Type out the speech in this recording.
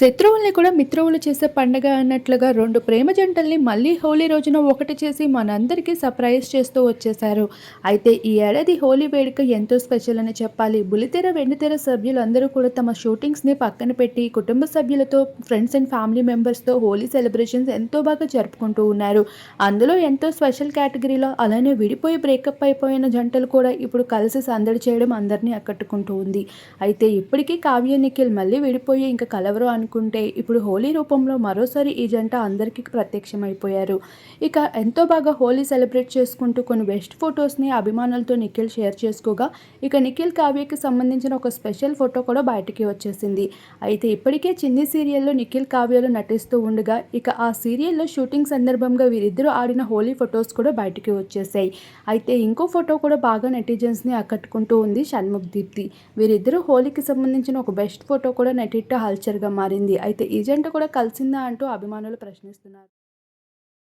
శత్రువుల్ని కూడా మిత్రువులు చేసే పండగ అన్నట్లుగా రెండు ప్రేమ జంటల్ని మళ్ళీ హోలీ రోజున ఒకటి చేసి మనందరికీ సర్ప్రైజ్ చేస్తూ వచ్చేశారు. అయితే ఈ ఏడాది హోలీ వేడుక ఎంతో స్పెషల్ అని చెప్పాలి. బులితెర వెండితెర సభ్యులు అందరూ కూడా తమ షూటింగ్స్ని పక్కన పెట్టి కుటుంబ సభ్యులతో ఫ్రెండ్స్ అండ్ ఫ్యామిలీ మెంబర్స్తో హోలీ సెలబ్రేషన్స్ ఎంతో బాగా జరుపుకుంటూ ఉన్నారు. అందులో ఎంతో స్పెషల్ కేటగిరీలో అలానే విడిపోయి బ్రేకప్ అయిపోయిన జంటలు కూడా ఇప్పుడు కలిసి సందడి చేయడం అందరినీ ఆకట్టుకుంటూ ఉంది. అయితే ఇప్పటికీ కావ్య నిఖిల్ మళ్ళీ విడిపోయి ఇంకా కలవరు అనుకుంటే ఇప్పుడు హోలీ రూపంలో మరోసారి ఈ జంట అందరికీ ప్రత్యక్షమైపోయారు. ఇక ఎంతో బాగా హోలీ సెలబ్రేట్ చేసుకుంటూ కొన్ని బెస్ట్ ఫొటోస్ని అభిమానులతో నిఖిల్ షేర్ చేసుకోగా ఇక నిఖిల్ కావ్యకి సంబంధించిన ఒక స్పెషల్ ఫోటో కూడా బయటికి వచ్చేసింది. అయితే ఇప్పటికే చిన్ని సీరియల్లో నిఖిల్ కావ్యలో నటిస్తూ ఉండగా ఇక ఆ సీరియల్లో షూటింగ్ సందర్భంగా వీరిద్దరూ ఆడిన హోలీ ఫొటోస్ కూడా బయటికి వచ్చేసాయి. అయితే ఇంకో ఫోటో కూడా బాగా నెటిజన్స్ని ఆకట్టుకుంటూ ఉంది షణ్ముఖ్ దీప్తి. వీరిద్దరూ హోలీకి సంబంధించిన ఒక బెస్ట్ ఫోటో కూడా నెటిట్ హల్చర్గా మారింది అయితే ఈ జంట కూడా కలిసిందా అంటూ అభిమానులు ప్రశ్నిస్తున్నారు.